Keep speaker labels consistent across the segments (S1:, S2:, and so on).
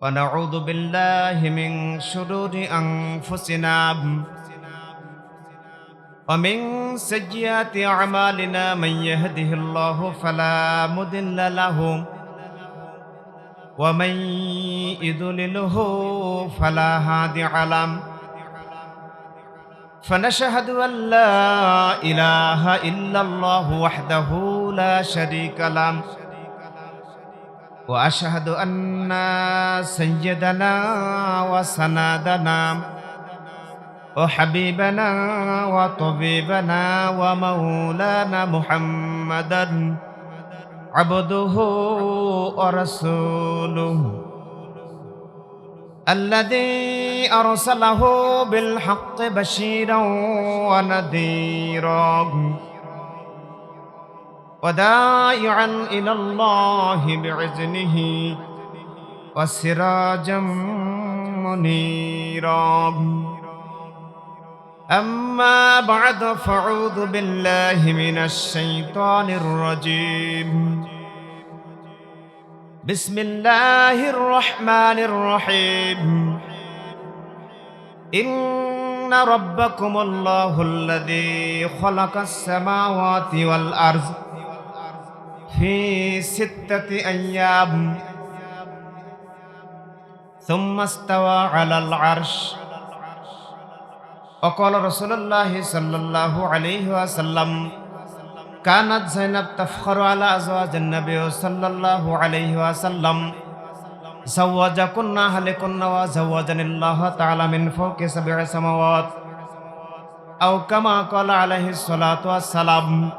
S1: ونعوذ بالله من شرور أنفسنا ومن سيئات أعمالنا من يهده الله فلا مضل له ومن يضلله فلا هادي له فنشهد أن لا إله إلا الله وحده لا شريك له وأشهد أن سيدنا وسندنا وحبيبنا وطبيبنا ومولانا محمدا عبده ورسوله الذي أرسله بالحق بشيرا ونذيرا وداعيا إلى الله بعزنه وسراجا منيرا أما بعد فاعوذ بالله من الشيطان الرجيم بسم الله الرحمن الرحيم إن ربكم الله الذي خلق السماوات والأرض في ستة أيام ثم استوى على العرش وقال رسول الله صلى الله عليه وسلم كانت زينب تفخر على أزواج النبي صلى الله عليه وسلم زوجكن أهلكن وزوجني الله تعالى من فوق سبع سماوات أو كما قال عليه الصلاة والسلام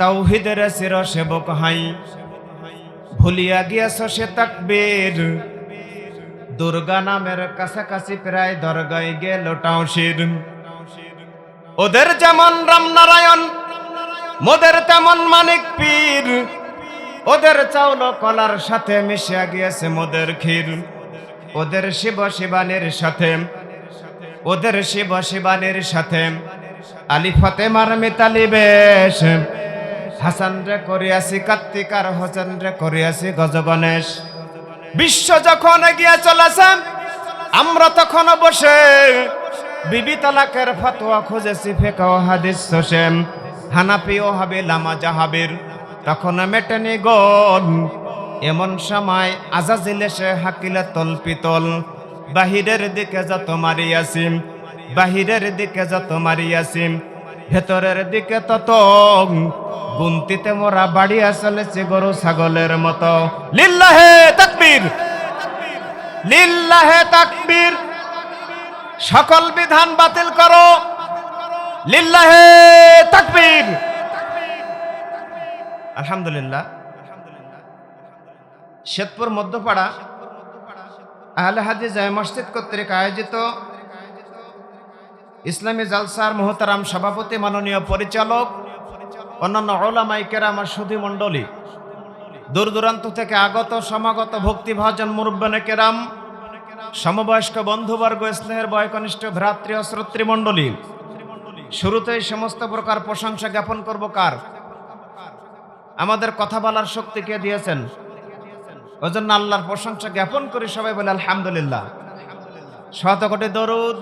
S1: তাওহিদের চির সেবক হাই ভুলিয়া গিয়াছ সে তাকবীর। দুর্গা নামের কাছাকাছি প্রায় দরগায় গেল টাউসির ওদের যেমন রামনারায়ণ মোদের তেমন মানিক পীর। ওদের চাউল কলার সাথে মিশিয়া গিয়েছে মোদের ক্ষীর। ওদের শিব শিবানের সাথে, ওদের শিব শিবানের সাথে। আলি ফতেমার মিতালি বেশ। হাসান রে করিয়াছি কার্তিক আর হোসেন রে করিয়াছি গজ গণেশ বিশ্ব যখন এগিয়ে চলেছে আমরা তখন বসে বিবি তালাকের ফতোয়া খুঁজেছি ফেকাও হাদিস হোসেন হানাপিও হবে লামা জাহাবির। তখন মেটেনি গন এমন সময় আজাজিল এসে হাকিলে তল পিতল, বাহিরের দিকে যত মারিয়াছি বাহিরের দিকে যত মারিয়াছি ভেতরের দিকে তত। গুনতিতে মোরা বাড়িয়া চলেছে গরু ছাগলের মতো। লিল্লাহে তাকবীর। লিল্লাহে তাকবীর। সকল বিধান বাতিল করো। লিল্লাহে তাকবীর। আলহামদুলিল্লাহ। শেতপুর মধ্যপাড়া। আহলে হাদিস জায় মসজিদ কর্তৃক আয়োজিত ইসলামী জালসার মোহতারাম সভাপতি মাননীয় পরিচালক, অন্যান্য ওলামাই কেরামার সুধি মণ্ডলী দূর দূরান্ত থেকে আগত সমাগত ভক্তিভাজন মুরব্বানে কেরাম, সমবয়স্ক বন্ধুবর্গ স্নেহের বয়কনিষ্ঠ ভ্রাতৃ ও শ্রোতৃমণ্ডলী। শুরুতেই সমস্ত প্রকার প্রশংসা জ্ঞাপন করব কার? আমাদের কথা বলার শক্তি কে দিয়েছেন? ওই জন্য আল্লাহর প্রশংসা জ্ঞাপন করি সবাই বলে আলহামদুলিল্লাহ। শতকোটি দরুদ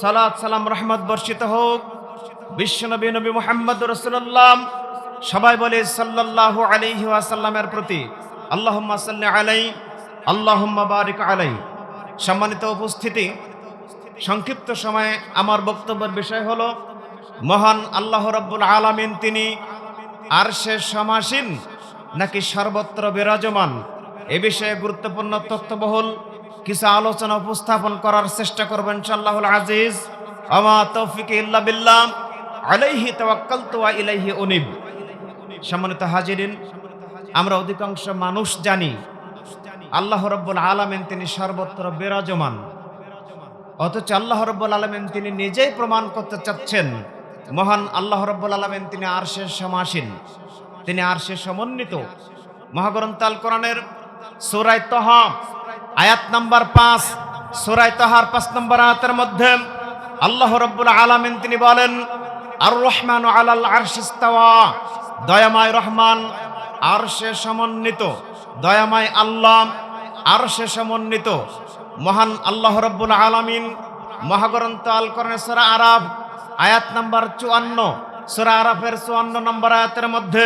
S1: সালাত, সালাম, রহমত বর্ষিত হোক। বিশ্বনবী, নবী মোহাম্মদ রসুল্লাহ সবাই বলে সাল্লাল্লাহু আলাইহি ওয়াসাল্লামের প্রতি আল্লাহুম্মা আলাই, আল্লাহুম্মা বারিক আলাই। সম্মানিত উপস্থিতি, সংক্ষিপ্ত সময়ে আমার বক্তব্যের বিষয় হলো, মহান আল্লাহ রব্বুল আলামিন তিনি আর সে সমাসীন নাকি সর্বত্র বিরাজমান? এ বিষয়ে গুরুত্বপূর্ণ তথ্যবহুল কিছু আলোচনা উপস্থাপন করার চেষ্টা করবেন সাল্লাহুল আজিজ। আমা তৌফিক ইল্লা বিল্লাহ। আলাইহি তাওয়াক্কালতু ওয়া ইলাইহি উনিব। সম্মানিত হাজিরিন, আমরা অধিকাংশ মানুষ জানি, আল্লাহ রব্বুল আলামিন তিনি সর্বত্র বিরাজমান। অথচ আল্লাহ রব্বুল আলামিন তিনি নিজেই প্রমাণ করতে চাচ্ছেন, মহান আল্লাহ রব্বুল আলামিন তিনি আরশের সমাসীন। তিনি আরশের সমন্বিত। মহাগ্রন্থ আল কোরআনের সূরায় তহা আয়াত নাম্বার পাঁচ সূরায় তহার পাঁচ নম্বর আয়াতের মধ্যে আল্লাহ রব্বুল আলামিন তিনি বলেন আর রহমান আলাল আরশিস্তাওয়া দয়াময় রহমান, আরশে সমন্বিত, দয়াময় আল্লাহ আর সে সমন্বিত, মহান আল্লাহ রব্বুল আলামিন, মহাগ্রন্থ আল কোরআনের সূরা আরাফ, আয়াত নাম্বার চুয়ান্ন, সূরা আরাফের চুয়ান্ন নম্বর আয়াতের মধ্যে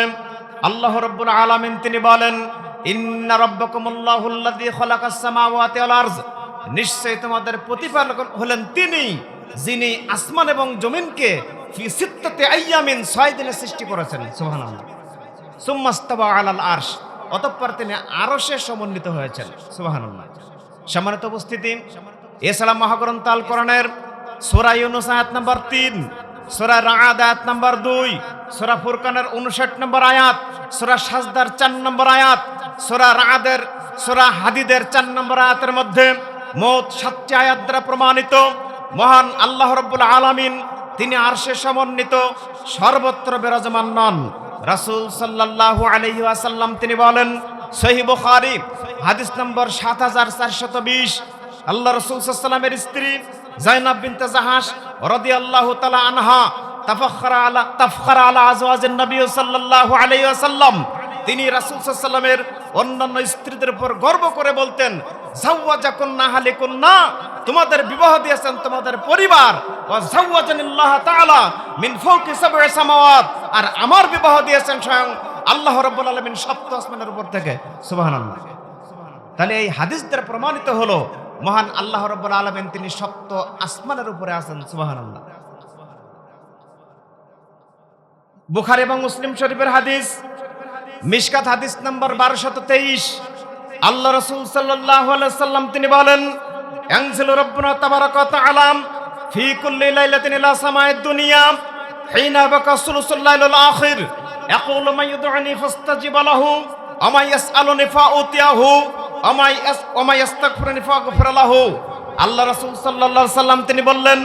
S1: আল্লাহ রব্বুল আলামিন তিনি বলেন ইন্না রব্বাকুমুল্লাহুল্লাযী খালাকাস সামাওয়াতি ওয়াল আরজ। নিশ্চয়ই তোমাদের প্রতিপালক হলেন তিনি, যিনি আসমান এবং জমিনকে আইয়ামিন সৃষ্টি করেছেন। সুবহানাল্লাহ। সুম্মাস্তাবা আলাল আরশ। অতঃপর তিনি আরশে সমন্বিত হয়েছেন। সুবহানাল্লাহ। সম্মানিত উপস্থিতি এছাড়া মহাগ্রন্থ আল কোরআনের সূরা ইউনুস আয়াত নাম্বার সূরা রাআদ আয়াত নাম্বার দুই, সূরা ফুরকানের উনষাট নম্বর আয়াত, সূরা সাজদার চার নম্বর আয়াত, সূরা রাআদের, সূরা হাদিদের চার নম্বর আয়াতের মধ্যে মোট সাতটি আয়াত দ্বারা প্রমাণিত। মহান আল্লাহ রব্বুল আলামিন তিনি আরশে সমন্বিত সর্বত্র বিরাজমান নন। রাসূল সাল্লাল্লাহু আলাইহি ওয়াসাল্লাম তিনি বলেন, সহিহ বুখারী, হাদিস নম্বর 7420 আল্লাহ রাসূল সাল্লাল্লামের স্ত্রী জাইনাব বিনতে জাহাস রাদিয়াল্লাহু তাআলা আনহা তাফাখখারা আলা, তাফখারা আলা আজওয়াজিন নবী সাল্লাল্লাহু আলাইহি ওয়াসাল্লাম। তিনি রাসূল সাল্লামের অন্যান্য স্ত্রীদের উপর গর্ব করে বলতেন জাওয়াজাকুন্না হালিকুন্না তোমাদের বিবাহ দিয়েছেন তোমাদের পরিবার। ওয়া জাওয়াজানিল্লাহ তাআলা মিন ফাওকি সাব'i সামাওয়াত। আর আমার বিবাহ দিয়েছেন স্বয়ং আল্লাহ রাব্বুল আলামিন সপ্ত আসমানের উপর থেকে। সুবহানাল্লাহ। তাহলে এই হাদিস দ্বারা প্রমাণিত হলো মহান আল্লাহ রাব্বুল আলামিন তিনি সপ্ত আসমানের উপরে আছেন, সুবহানাল্লাহ। বুখারী এবং মুসলিম শরীফের হাদিস, মিশকাত হাদিস নম্বর বারোশত তেইশ। আল্লাহ রসুল সাল্লাম তিনি বলেন ইয়ানজিলু রাব্বুনা তাবারাকা ওয়া তাআলা ফি কুল্লি লাইলাতিন ইলা সামাইদ দুনিয়া, হিনা বাকা সুলুসুল লাইলুল আখির। ইয়াকুলু ইউদউনি ফাস্তাজিব লাহু, আমা ইয়াসআলুনি ফাউতিয়াহু। আল্লাহ সাল্লাম তিনি বললেন,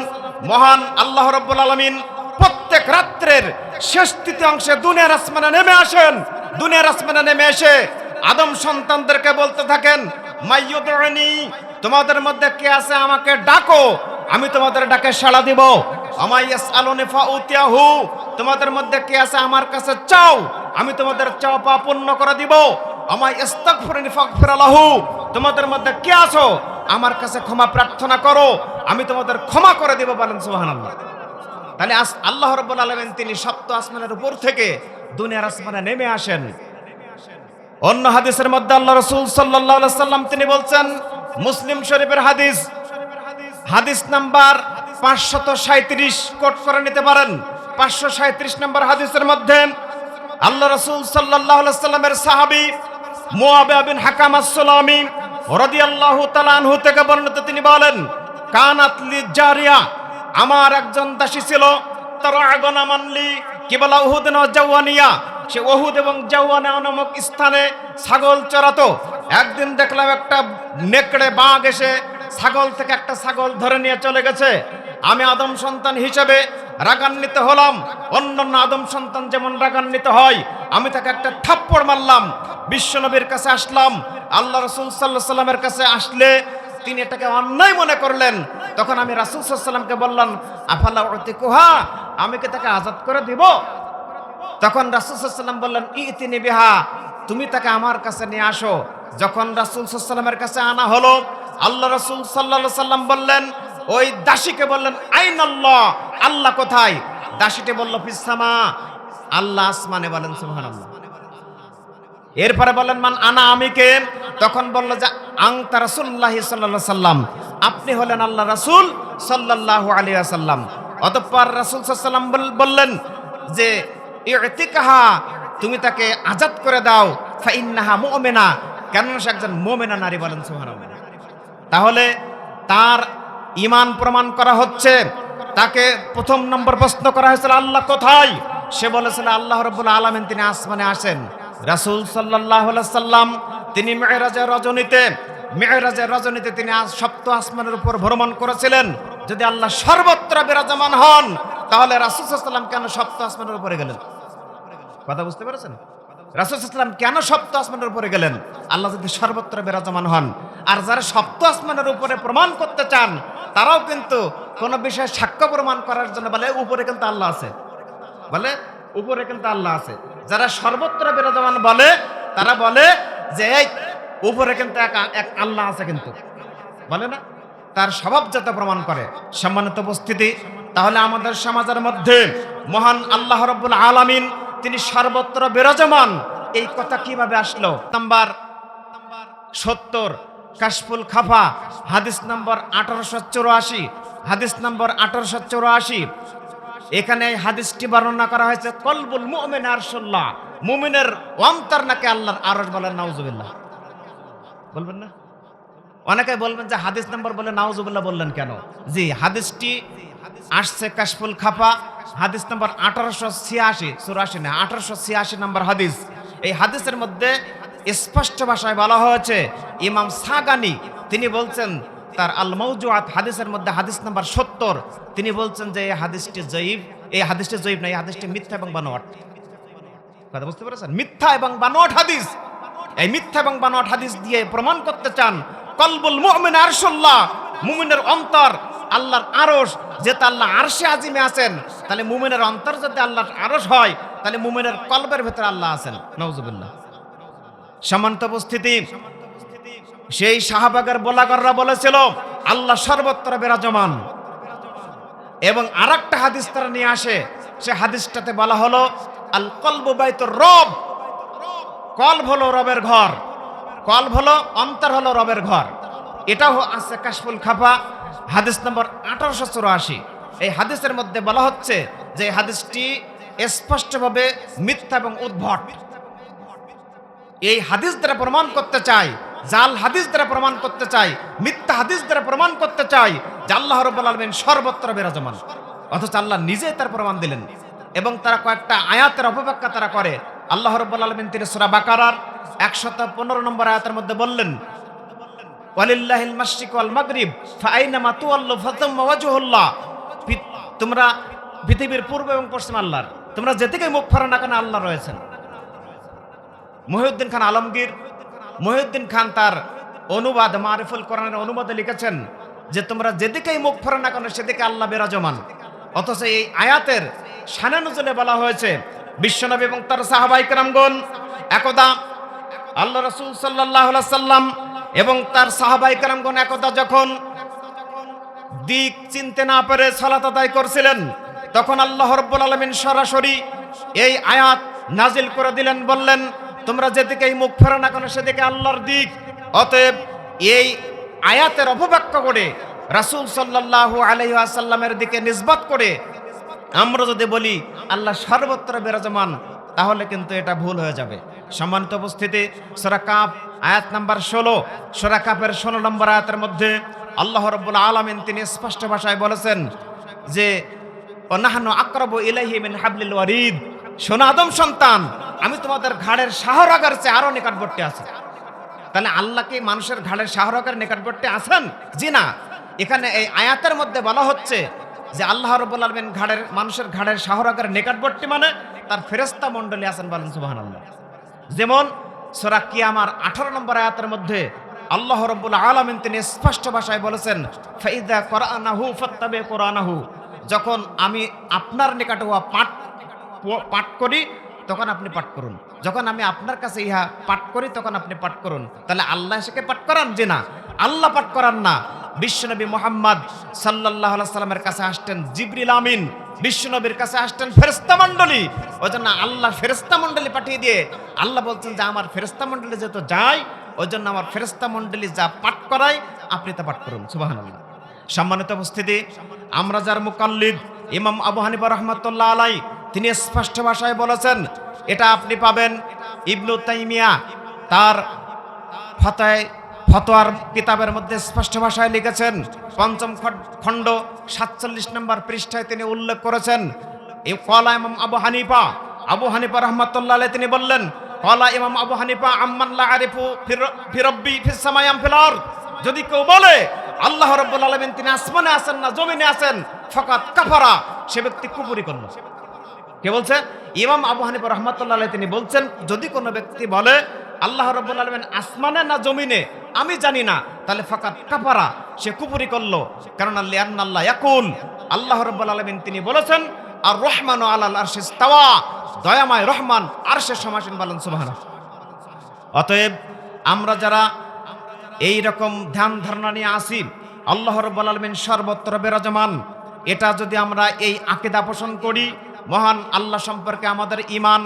S1: মহান আল্লাহ রাব্বুল আলামিন প্রত্যেক রাত্রের শেষ তৃতীয়াংশে দুনিয়ার আসমানে নেমে আসেন। দুনিয়ার আসমানে নেমে এসে আদম সন্তানদেরকে বলতে থাকেন মাইয়ুদনি তোমাদের মধ্যে কে আছে আমাকে ডাকো, আমি তোমাদের ডাকে সাড়া দিব। তোমাদের মধ্যে কে আছে আমার কাছে চাও, আমি তোমাদের চাও পা পূর্ণ করে দিব। আমাই ইস্তাগফিরনি ফাগফির লাহু। তোমাদের মধ্যে কে আছো? আমার কাছে ক্ষমা প্রার্থনা করো। আমি তোমাদের ক্ষমা করে দিব বলেন সুবহানাল্লাহ। তাহলে আস- আল্লাহ রব্বুল আলমেন তিনি সপ্ত আসমানের উপর থেকে দুনিয়ার আসমানে নেমে আসেন। অন্য হাদিসের মধ্যে আল্লাহ রসুল সাল্লাহ সাল্লাম তিনি বলছেন, মুসলিম শরীফের হাদিস হাদিস নাম্বার পাঁচশত সাঁত্রিশ কোট করে নিতে পারেন। পাঁচশো সাঁত্রিশ নম্বর হাদিসের মধ্যে আল্লাহ রসুল সাল্লাহ সাল্লামের সাহাবি মোয়াবে হাকাম আসসালামি রদি আল্লাহ তালানহু থেকে বর্ণিত তিনি বলেন কানাতলি জারিয়া আমার একজন দাসী ছিল, তার আগনা মানলি কি বলা উহুদ জাওয়ানিয়া। সে ওহুদ এবং জাওয়ানা নামক স্থানে ছাগল চড়াতো। একদিন দেখলাম একটা নেকড়ে বাঘ এসে ছাগল থেকে একটা ছাগল ধরে নিয়ে চলে গেছে। আমি আদম সন্তান হিসেবে রাগান্বিত হলাম। অন্যান্য আদম সন্তান যেমন রাগান্বিত হয়, আমি তাকে একটা থাপ্পড় মারলাম। বিশ্বনবীর কাছে আসলাম। আল্লাহ রসুল সাল্লাহ সাল্লামের কাছে আসলে তিনি এটাকে অন্যায় মনে করলেন। তখন আমি রাসুল সাল্লামকে বললাম আফাল্লা কুহা আমি কি তাকে আজাদ করে দিব? তখন রাসুল সাল্লাম বললেন ই তিনি বিহা, তুমি তাকে আমার কাছে নিয়ে আসো। যখন রাসুল সাল্লামের কাছে আনা হলো, আল্লাহ রাসুল সাল্লাহ সাল্লাম বললেন ওই দাসীকে বললেন, আইন আল্লাহ আল্লাহ কোথায়? দাসীটি বলল ফিসামা আল্লাহ আসমানে বলেন আল্লাহ এরপরে বললেন, মান আনা আমি কে তখন বলল যে আং তা রাসুল্লাহ সাল্লাহ সাল্লাম আপনি হলেন আল্লাহ রাসুল সাল্লাহ আলিয়া সাল্লাম অতঃপর রাসুল সাল্লাম বললেন যে ইতিকাহা তুমি তাকে আজাদ করে দাও। ফাইন্নাহা মোমেনা। কেন সে একজন মোমেনা নারী বলেন, সুবহানাল্লাহ। তাহলে তার ইমান প্রমাণ করা হচ্ছে। তাকে প্রথম নম্বর প্রশ্ন করা হয়েছিল, আল্লাহ কোথায়? সে বলেছিল, আল্লাহ রব্বুল আলমিন, তিনি আসমানে আসেন। রাসূল সাল্লাহ সাল্লাম, তিনি মেয়েরাজের রজনীতে মেয়েরাজের রজনীতে তিনি সপ্ত আসমানের উপর ভ্রমণ করেছিলেন। যদি আল্লাহ সর্বত্র বিরাজমান হন, তাহলে রাসূল সাল্লাম কেন সপ্ত আসমানের উপরে গেলেন? কথা বুঝতে পেরেছেন? রাসুলাম কেন সপ্ত আসমানের উপরে গেলেন? আল্লাহ যদি সর্বত্র বিরাজমান হন, আর যারা সপ্ত আসমানের উপরে প্রমাণ করতে চান তারাও কিন্তু কোনো বিষয়ে সাক্ষ্য প্রমাণ করার জন্য বলে, উপরে কিন্তু আল্লাহ আছে। বলে, উপরে কিন্তু আল্লাহ আছে। যারা সর্বত্র বিরাজমান বলে, তারা বলে যে, এই, উপরে কিন্তু এক এক আল্লাহ আছে কিন্তু। বলে না? তার স্বভাব যাতে প্রমাণ করে। সম্মানিত উপস্থিতি, তাহলে আমাদের সমাজের মধ্যে মহান আল্লাহ রব্বুল আলামিন, তিনি সর্বত্র বিরাজমান। এই কথা কীভাবে আসলো? নাম্বার সত্তর। কাশফুল খাফা, হাদিস নম্বর আঠারোশো চৌরাশি, হাদিস নম্বর আঠারোশো চৌরাশি। এখানে এই হাদিসটি বর্ণনা করা হয়েছে, কলবুল মুমিন আরশুল্লাহ মুমিনের অন্তর নাকি আল্লাহর আরশ বলেন, নাউজুবিল্লাহ। বলবেন না? অনেকে বলবেন যে হাদিস নম্বর বলে নাউজুবিল্লাহ বললেন কেন? জি, হাদিসটি আসছে কাশফুল খাফা, হাদিস নম্বর আঠারোশো ছিয়াশি, চুরাশি না, আঠারোশো ছিয়াশি নম্বর হাদিস। এই হাদিসের মধ্যে স্পষ্ট ভাষায় বলা হয়েছে, ইমাম সাগানি, তিনি বলছেন, তার আল মৌজুয়াত হাদিসের মধ্যে হাদিস নাম্বার সত্তর, তিনি বলছেন যে এই হাদিসটি জয়ীব এই হাদিসটি জয়ীব না এই হাদিসটি মিথ্যা এবং বানোয়াট। কথা বুঝতে পেরেছেন? মিথ্যা এবং বানোয়াট হাদিস। এই মিথ্যা এবং বানোয়াট হাদিস দিয়ে প্রমাণ করতে চান, কলবুল মুমিন আরশুল্লাহ, মুমিনের অন্তর আল্লাহর আরশ যেটা আল্লাহ আরশে আজিমে আছেন, তাহলে মুমিনের অন্তর যদি আল্লাহর আরশ হয়, তাহলে মুমিনের কলবের ভেতরে আল্লাহ আছেন। নওজুবিল্লাহ সমান্ত উপস্থিতি। সেই শাহবাগের বোলাগররা বলেছিল, আল্লাহ সর্বত্র বিরাজমান। এবং আর একটা হাদিস তারা নিয়ে আসে, সে হাদিসটাতে বলা হলো আল কলব বাইতুর রব। কলব হলো রবের ঘর। কলব হলো অন্তর হলো রবের ঘর। এটাও আছে কাশফুল খাফা, হাদিস নম্বর আঠারোশো চুরাশি। এই হাদিসের মধ্যে বলা হচ্ছে যে হাদিসটি স্পষ্টভাবে মিথ্যা এবং উদ্ভট। এই হাদিস দ্বারা প্রমাণ করতে চাই, জাল হাদিস দ্বারা প্রমাণ করতে চাই, মিথ্যা হাদিস দ্বারা প্রমাণ করতে চাই যে আল্লাহ রব্বুল আলমিন সর্বত্র বিরাজমান। অথচ আল্লাহ নিজে তার প্রমাণ দিলেন এবং তারা কয়েকটা আয়াতের অপব্যাখ্যা তারা করে। আল্লাহ রব্বুল আলমিন তিনি সুরা বাকারার একশত পনেরো নম্বর আয়াতের মধ্যে বললেন, ওয়ালিল্লাহিল মাশরিক ওয়াল মাগরিব ফাআইনামা তুওয়াল্লু ফাতাম্মা ওয়াজহুল্লাহ পি- তোমরা পৃথিবীর পূর্ব এবং পশ্চিম আল্লাহর। তোমরা যেদিকে মুখ ফেরো না কেন আল্লাহ রয়েছেন। মহিউদ্দিন খান আলমগীর, মহিউদ্দিন খান তার অনুবাদ মারিফুল কোরআনের অনুবাদে লিখেছেন যে, তোমরা যেদিকেই মুখ ফেরো না কেন, সেদিকে আল্লাহ বিরাজমান। অথচ এই আয়াতের সানা নজলে বলা হয়েছে, বিশ্বনবী এবং তার সাহাবাই কেরামগণ একদা আল্লাহ রসুল সাল্লাহ সাল্লাম এবং তার সাহাবাই কেরামগণ একদা যখন দিক চিনতে না পেরে সালাত আদায় করছিলেন, তখন আল্লাহ রব্বুল আলমিন সরাসরি এই আয়াত নাজিল করে দিলেন, বললেন তোমরা যেদিকেই মুখ ফেরো না কেন, সেদিকে আল্লাহর দিক। অতএব এই আয়াতের অপব্যাখ্যা করে রাসূল সাল্লাল্লাহু আলাইহি ওয়াসাল্লামের দিকে নিসবত করে আমরা যদি বলি, আল্লাহ সর্বত্র বিরাজমান, তাহলে কিন্তু এটা ভুল হয়ে যাবে। সম্মানিত উপস্থিতি, সোরা কাপ আয়াত নাম্বার ষোলো। সোরা কাপের ষোলো নম্বর আয়াতের মধ্যে আল্লাহ রব্বুল আলমিন তিনি স্পষ্ট ভাষায় বলেছেন যে অনাহানো আক্রব ইলাহি মিন হাবলিল ওয়ারিদ। সোনা আদম সন্তান, আমি তোমাদের ঘাড়ের শাহরাগার চেয়ে আরও নিকটবর্তী আছি। তাহলে আল্লাহ কি মানুষের ঘাড়ের শাহরকের নিকটবর্তী আছেন? জি না। এখানে এই আয়াতের মধ্যে বলা হচ্ছে যে আল্লাহ রব্বুল আলমিন ঘাড়ের, মানুষের ঘাড়ের শাহরকের নিকটবর্তী মানে তার ফেরেস্তা মণ্ডলী আছেন বলেন সুবাহান আল্লাহ যেমন সোরা কিয়ামার আঠারো নম্বর আয়াতের মধ্যে আল্লাহ রব্বুল আলমিন তিনি স্পষ্ট ভাষায় বলেছেন ফাইদা কোরআনাহু ফত্তাবে কোরআনাহু। যখন আমি আপনার নিকটে হওয়া পাঠ পাঠ করি, তখন আপনি পাঠ করুন। যখন আমি আপনার কাছে ইহা পাঠ করি, তখন আপনি পাঠ করুন। তাহলে আল্লাহ এসেকে পাঠ করান? যে না। আল্লাহ পাঠ করান না। বিশ্বনবী মোহাম্মদ সাল্লাহ সাল্লামের কাছে আসতেন জিবরিল আমিন। বিশ্বনবীর কাছে আসতেন ফেরেস্তা মণ্ডলী। ওই জন্য আল্লাহ ফেরেস্তা মণ্ডলী পাঠিয়ে দিয়ে আল্লাহ বলছেন যে, আমার ফেরেস্তা মণ্ডলী যেহেতু যায় ওই জন্য আমার ফেরেস্তা মণ্ডলী যা পাঠ করায়, আপনি তা পাঠ করুন। আল্লাহ সম্মানিত উপস্থিতি, আমরা যার মুকাল্লিদ ইমাম আবু হানিফা রহমতুল্লাহ আলাই তিনি স্পষ্ট ভাষায় বলেছেন, এটা আপনি পাবেন ইবনু তাইমিয়া। তার ফতায়, ফতোয়ার কিতাবের মধ্যে স্পষ্ট ভাষায় লিখেছেন, পঞ্চম খণ্ড সাতচল্লিশ নম্বর পৃষ্ঠায় তিনি উল্লেখ করেছেন এই কলা ইমাম আবু হানিফা আবু হানিফা রহমতুল্লাহ তিনি বললেন, কলা ইমাম আবু হানিফা আম্মাল্লা আরিফু ফির- ফিরব্বি ফিসামায়াম ফিলার যদি কেউ বলে, আল্লাহ রব্বুল আলমিন তিনি আসমানে আছেন না জমিনে আছেন ফকাত কাফারা, সে ব্যক্তি কুপুরি করল। কে বলছে? ইমাম আবু হানিফা রহমতুল্লাহ তিনি বলছেন, যদি কোনো ব্যক্তি বলে, আল্লাহ রব্বুল আলমিন আসমানে না জমিনে? আমি জানি না। তাহলে ফাকাত কাফারা, সে কুপুরি করল। কারণ আল্লাহ ইয়াকুল। আল্লাহ রব্বুল আলমিন তিনি বলেছেন আর রহমান ও আল্লাহ আরশে তাওয়া দয়াময় রহমান আরশে সমাসীন বলেন, সুবহানাল্লাহ। অতএব আমরা যারা এই রকম ধ্যান ধারণা নিয়ে আসি, আল্লাহ রব্বুল আলমিন সর্বত্র বিরাজমান। এটা যদি আমরা এই আকিদা পোষণ করি মহান আল্লাহ সম্পর্কে আমাদের ইমান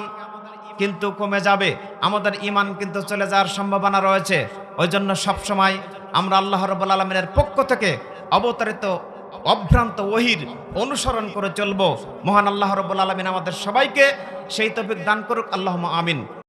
S1: কিন্তু কমে যাবে। আমাদের ইমান কিন্তু চলে যাওয়ার সম্ভাবনা রয়েছে। ওই জন্য সবসময় আমরা আল্লাহ রব্বুল আলমিনের পক্ষ থেকে অবতারিত, অভ্রান্ত ওহির অনুসরণ করে চলব। মহান আল্লাহ রব্বুল আলমিন আমাদের সবাইকে সেই তফিক দান করুক। আল্লাহ আমিন।